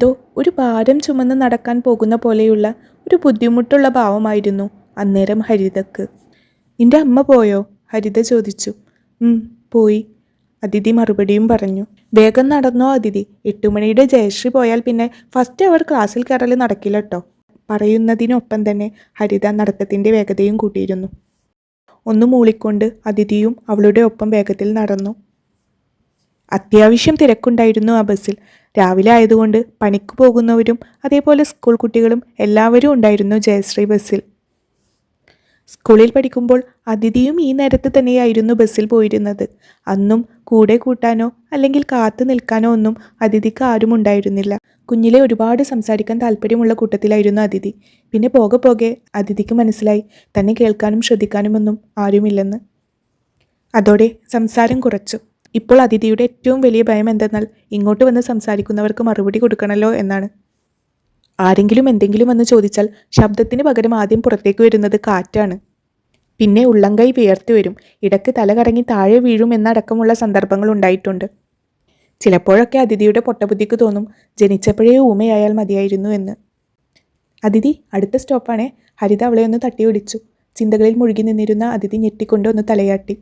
എന്തോ ഒരു ഭാരം ചുമന്ന് നടക്കാൻ പോകുന്ന പോലെയുള്ള ഒരു ബുദ്ധിമുട്ടുള്ള ഭാവമായിരുന്നു അന്നേരം ഹരിതക്ക്. നിന്റെ അമ്മ പോയോ? ഹരിത ചോദിച്ചു. പോയി അതിഥി മറുപടിയും പറഞ്ഞു. വേഗം നടന്നോ അതിഥി. എട്ടുമണിയുടെ ജയശ്രീ പോയാൽ പിന്നെ ഫസ്റ്റ് അവർ ക്ലാസ്സിൽ കയറൽ നടക്കില്ല കേട്ടോ പറയുന്നതിനൊപ്പം തന്നെ ഹരിത നടത്തത്തിന്റെ വേഗതയും കൂട്ടിയിരുന്നു. ഒന്ന് മൂളിക്കൊണ്ട് അതിഥിയും അവളുടെ ഒപ്പം വേഗത്തിൽ നടന്നു. അത്യാവശ്യം തിരക്കുണ്ടായിരുന്നു ആ ബസ്സിൽ. രാവിലെ ആയതുകൊണ്ട് പണിക്ക് പോകുന്നവരും അതേപോലെ സ്കൂൾ കുട്ടികളും എല്ലാവരും ഉണ്ടായിരുന്നു ജയശ്രീ ബസ്സിൽ. സ്കൂളിൽ പഠിക്കുമ്പോൾ അതിഥിയും ഈ നേരത്ത് തന്നെയായിരുന്നു ബസ്സിൽ പോയിരുന്നത്. അന്നും കൂടെ കൂട്ടാനോ അല്ലെങ്കിൽ കാത്തു നിൽക്കാനോ ഒന്നും അതിഥിക്ക് ആരും ഉണ്ടായിരുന്നില്ല. കുഞ്ഞിലെ ഒരുപാട് സംസാരിക്കാൻ താല്പര്യമുള്ള കൂട്ടത്തിലായിരുന്നു അതിഥി. പിന്നെ പോകെ പോകെ അതിഥിക്ക് മനസ്സിലായി തന്നെ കേൾക്കാനും ശ്രദ്ധിക്കാനുമൊന്നും ആരുമില്ലെന്ന്. അതോടെ സംസാരം കുറച്ചു. ഇപ്പോൾ അതിഥിയുടെ ഏറ്റവും വലിയ ഭയം എന്തെന്നാൽ ഇങ്ങോട്ട് വന്ന് സംസാരിക്കുന്നവർക്ക് മറുപടി കൊടുക്കണമല്ലോ എന്നാണ്. ആരെങ്കിലും എന്തെങ്കിലും വന്ന് ചോദിച്ചാൽ ശബ്ദത്തിന് പകരം ആദ്യം പുറത്തേക്ക് വരുന്നത് കാറ്റാണ്. പിന്നെ ഉള്ളംകൈ വിയർത്തി വരും. ഇടയ്ക്ക് തല കറങ്ങി താഴെ വീഴും എന്നടക്കമുള്ള സന്ദർഭങ്ങൾ ഉണ്ടായിട്ടുണ്ട്. ചിലപ്പോഴൊക്കെ അതിഥിയുടെ പൊട്ടബുദ്ധിക്ക് തോന്നും ജനിച്ചപ്പോഴേ ഊമയായാൽ മതിയായിരുന്നു എന്ന്. അതിഥി അടുത്ത സ്റ്റോപ്പാണേ. ഹരിത അവളെ ഒന്ന് തട്ടി ഒടിച്ചു ചിന്തകളിൽ മുഴുകി നിന്നിരുന്ന അതിഥി ഞെട്ടിക്കൊണ്ട് ഒന്ന് തലയാട്ടി.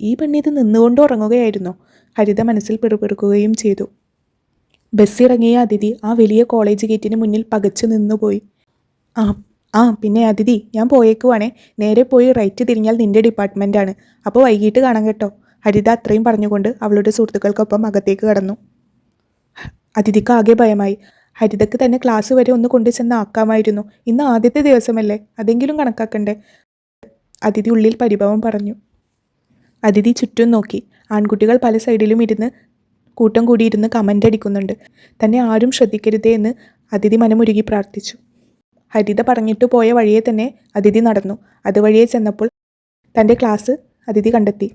ഈ പെണ്ണിത് നിന്നുകൊണ്ട് ഉറങ്ങുകയായിരുന്നു. ഹരിത മനസ്സിൽ പിറുപിറുക്കുകയും ചെയ്തു. ബസ്സിറങ്ങിയ അതിഥി ആ വലിയ കോളേജ് ഗേറ്റിന് മുന്നിൽ പകച്ചു നിന്നുപോയി. ആ ആ പിന്നെ അതിഥി ഞാൻ പോയേക്കുവാണേ. നേരെ പോയി റൈറ്റ് തിരിഞ്ഞാൽ നിന്റെ ഡിപ്പാർട്ട്മെന്റാണ് അപ്പോൾ വൈകിട്ട് കാണാം കേട്ടോ. ഹരിത അത്രയും പറഞ്ഞുകൊണ്ട് അവളുടെ സുഹൃത്തുക്കൾക്കൊപ്പം അകത്തേക്ക് കടന്നു. അതിഥിക്ക് ആകെ ഭയമായി. ഹരിതക്ക് തന്നെ ക്ലാസ് വരെ ഒന്ന് കൊണ്ടു ചെന്ന് ആക്കാമായിരുന്നു. ഇന്ന് ആദ്യത്തെ ദിവസമല്ലേ? അതെങ്കിലും കണക്കാക്കണ്ടേ? അതിഥി ഉള്ളിൽ പരിഭവം പറഞ്ഞു. അതിഥി ചുറ്റും നോക്കി. ആൺകുട്ടികൾ പല സൈഡിലും ഇരുന്ന് കൂട്ടം കൂടിയിരുന്ന് കമന്റ് അടിക്കുന്നുണ്ട്. തന്നെ ആരും ശ്രദ്ധിക്കരുതേ എന്ന് അതിഥി മനമുരുകി പ്രാർത്ഥിച്ചു. ഹരിത പറഞ്ഞിട്ട് പോയ വഴിയെ തന്നെ അതിഥി നടന്നു. അതുവഴിയെ ചെന്നപ്പോൾ തന്റെ ക്ലാസ് അതിഥി കണ്ടെത്തി.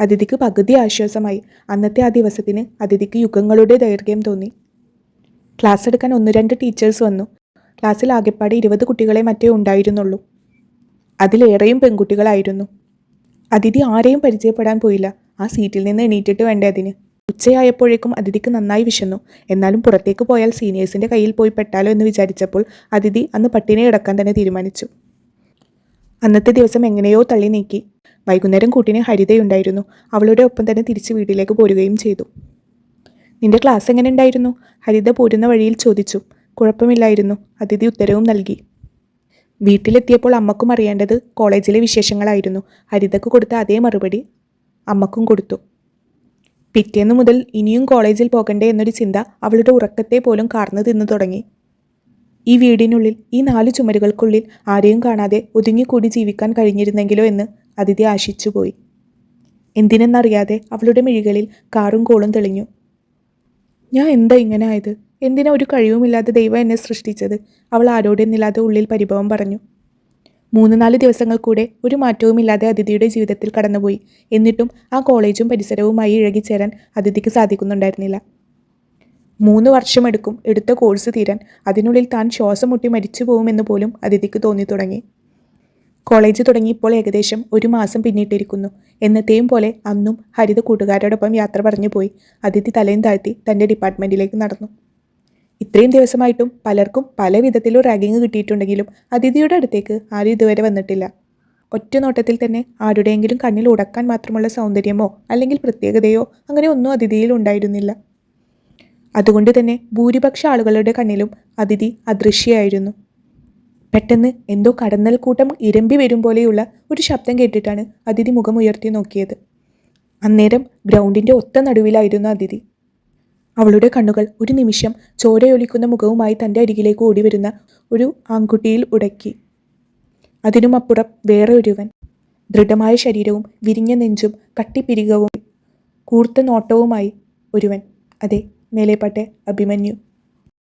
അതിഥിക്ക് പകുതി ആശ്വാസമായി. അന്നത്തെ ആ ദിവസത്തിന് അതിഥിക്ക് യുഗങ്ങളുടെ ദൈർഘ്യം തോന്നി. ക്ലാസ് എടുക്കാൻ ഒന്ന് രണ്ട് ടീച്ചേഴ്സ് വന്നു. ക്ലാസ്സിൽ ആകെപ്പാടെ ഇരുപത് കുട്ടികളെ മറ്റേ ഉണ്ടായിരുന്നുള്ളൂ. അതിലേറെയും പെൺകുട്ടികളായിരുന്നു. അതിഥി ആരെയും പരിചയപ്പെടാൻ പോയില്ല. ആ സീറ്റിൽ നിന്ന് എണീറ്റിട്ട് വേണ്ട അതിന്? ഉച്ചയായപ്പോഴേക്കും അതിഥിക്ക് നന്നായി വിശന്നു. എന്നാലും പുറത്തേക്ക് പോയാൽ സീനിയേഴ്സിന്റെ കയ്യിൽ പോയി പെട്ടാലോ എന്ന് വിചാരിച്ചപ്പോൾ അതിഥി അന്ന് പട്ടിണി കിടക്കാൻ തന്നെ തീരുമാനിച്ചു. അന്നത്തെ ദിവസം എങ്ങനെയോ തള്ളി നീക്കി. വൈകുന്നേരം കൂട്ടിന് ഹരിതയുണ്ടായിരുന്നു. അവളുടെ ഒപ്പം തന്നെ തിരിച്ച് വീട്ടിലേക്ക് പോരുകയും ചെയ്തു. നിന്റെ ക്ലാസ് എങ്ങനെ ഉണ്ടായിരുന്നു? ഹരിത പോരുന്ന വഴിയിൽ ചോദിച്ചു. കുഴപ്പമില്ലായിരുന്നു. അതിഥി ഉത്തരവും നൽകി. വീട്ടിലെത്തിയപ്പോൾ അമ്മക്കും അറിയേണ്ടത് കോളേജിലെ വിശേഷങ്ങളായിരുന്നു. ഹരിതക്ക് കൊടുത്ത അതേ മറുപടി അമ്മക്കും കൊടുത്തു. പിറ്റേന്ന് മുതൽ ഇനിയും കോളേജിൽ പോകണ്ടേ എന്നൊരു ചിന്ത അവളുടെ ഉറക്കത്തെ പോലും കാർന്നു തിന്നു തുടങ്ങി. ഈ വീടിനുള്ളിൽ ഈ നാല് ചുമരുകൾക്കുള്ളിൽ ആരെയും കാണാതെ ഒതുങ്ങിക്കൂടി ജീവിക്കാൻ കഴിഞ്ഞിരുന്നെങ്കിലോ എന്ന് അതിഥി ആശിച്ചുപോയി എന്തിനെന്നറിയാതെ അവളുടെ മിഴികളിൽ കാറും കോളും തെളിഞ്ഞു. ഞാൻ എന്താ ഇങ്ങനെ ആയത്? എന്തിനാ ഒരു കഴിവുമില്ലാതെ ദൈവം എന്നെ സൃഷ്ടിച്ചത്? അവൾ ആരോടെന്നില്ലാതെ ഉള്ളിൽ പരിഭവം പറഞ്ഞു. മൂന്ന് നാല് ദിവസങ്ങൾ കൂടെ ഒരു മാറ്റവുമില്ലാതെ അതിഥിയുടെ ജീവിതത്തിൽ കടന്നുപോയി. എന്നിട്ടും ആ കോളേജും പരിസരവുമായി ഇഴകിച്ചേരാൻ അതിഥിക്ക് സാധിക്കുന്നുണ്ടായിരുന്നില്ല. മൂന്ന് വർഷമെടുക്കും എടുത്ത കോഴ്സ് തീരാൻ. അതിനുള്ളിൽ താൻ ശ്വാസം മുട്ടി മരിച്ചു പോകുമെന്ന് പോലും അതിഥിക്ക് തോന്നി തുടങ്ങി. കോളേജ് തുടങ്ങിയപ്പോൾ ഏകദേശം ഒരു മാസം പിന്നിട്ടിരിക്കുന്നു. എന്നത്തെയും പോലെ അന്നും ഹരിത കൂട്ടുകാരോടൊപ്പം യാത്ര പറഞ്ഞു പോയി അതിഥി തലയും താഴ്ത്തി തന്റെ ഡിപ്പാർട്ട്മെന്റിലേക്ക് നടന്നു. ഇത്രയും ദിവസമായിട്ടും പലർക്കും പല വിധത്തിലും റാഗിങ് കിട്ടിയിട്ടുണ്ടെങ്കിലും അതിഥിയുടെ അടുത്തേക്ക് ആരും ഇതുവരെ വന്നിട്ടില്ല. ഒറ്റ നോട്ടത്തിൽ തന്നെ ആരുടെയെങ്കിലും കണ്ണിൽ ഉടക്കാൻ മാത്രമുള്ള സൗന്ദര്യമോ അല്ലെങ്കിൽ പ്രത്യേകതയോ അങ്ങനെ ഒന്നും അതിഥിയിൽ ഉണ്ടായിരുന്നില്ല. അതുകൊണ്ട് തന്നെ ഭൂരിപക്ഷ ആളുകളുടെ കണ്ണിലും അതിഥി അദൃശ്യയായിരുന്നു. പെട്ടെന്ന് എന്തോ കടന്നൽ കൂട്ടം ഇരമ്പി വരും പോലെയുള്ള ഒരു ശബ്ദം കേട്ടിട്ടാണ് അതിഥി മുഖമുയർത്തി നോക്കിയത്. അന്നേരം ഗ്രൗണ്ടിന്റെ ഒത്ത നടുവിലായിരുന്നു അതിഥി. അവളുടെ കണ്ണുകൾ ഒരു നിമിഷം ചോരയൊലിക്കുന്ന മുഖവുമായി തന്റെ അരികിലേക്ക് ഓടി വരുന്ന ഒരു ആൺകുട്ടിയിൽ ഉടക്കി. അതിനുമപ്പുറം വേറെ ഒരുവൻ ദൃഢമായ ശരീരവും വിരിഞ്ഞ നെഞ്ചും കട്ടിപ്പിരികവും കൂർത്ത നോട്ടവുമായി ഒരുവൻ. അതെ മേലേപ്പട്ടെ അഭിമന്യു.